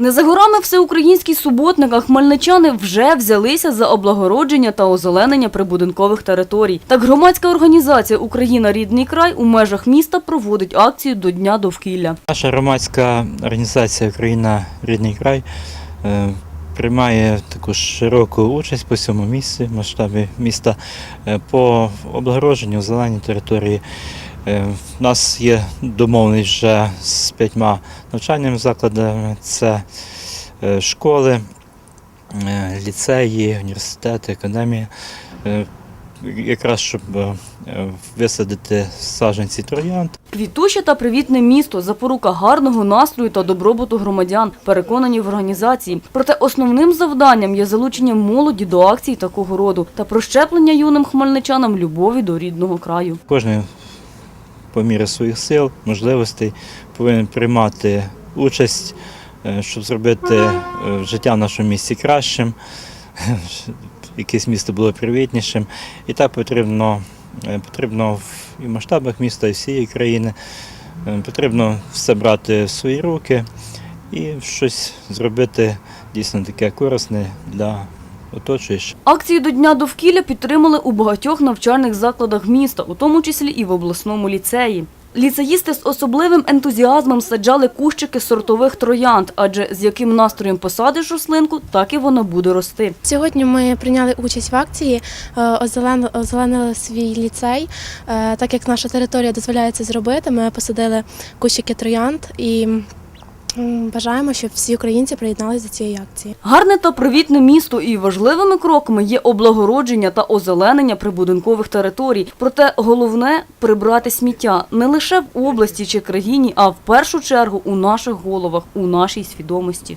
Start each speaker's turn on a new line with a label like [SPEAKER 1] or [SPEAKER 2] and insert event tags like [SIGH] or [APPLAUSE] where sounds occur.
[SPEAKER 1] Не за горами всеукраїнський суботник, а хмельничани вже взялися за облагородження та озеленення прибудинкових територій. Так громадська організація Україна рідний край у межах міста проводить акцію до Дня довкілля.
[SPEAKER 2] Наша громадська організація Україна Рідний край е, приймає таку широку участь по всьому місці, масштабі міста е, по облагородженню зеленій території. Е, У нас є домовленість вже з п'ятьма навчальними закладами. Це е, школи, е, ліцеї, університети, академії. Е, Якраз щоб е, висадити саджанці троянд.
[SPEAKER 1] Квітуще та привітне місто запорука гарного настрою та добробуту громадян, переконані в організації. Проте основним завданням є залучення молоді до акцій такого роду та прощеплення юним хмельничанам любові до рідного краю.
[SPEAKER 2] Кожен по мірі своїх сил, можливостей повинен приймати участь, е, щоб зробити е, життя в нашому місті кращим, [LAUGHS] якесь місто було привітнішим. І так потрібно, е, потрібно і в масштабах міста, і всієї країни. Потрібно все брати в свої руки і щось зробити дійсно таке корисне для оточуючих.
[SPEAKER 1] Акцію до Дня довкілля підтримали у багатьох навчальних закладах міста, у тому числі і в обласному ліцеї. Ліцеїсти з особливим ентузіазмом саджали кущики сортових троянд, адже з яким настроєм посадиш рослинку, так і вона буде рости.
[SPEAKER 3] Сьогодні ми прийняли участь в акції, е, озеленили свій ліцей. Е, Так як наша територія дозволяє це зробити, ми посадили кущики троянд і бажаємо, щоб всі українці приєдналися до цієї акції.
[SPEAKER 1] Гарне та привітне місто і важливими кроками є облагородження та озеленення прибудинкових територій. Проте головне прибрати сміття не лише в області чи країні, а в першу чергу у наших головах, у нашій свідомості.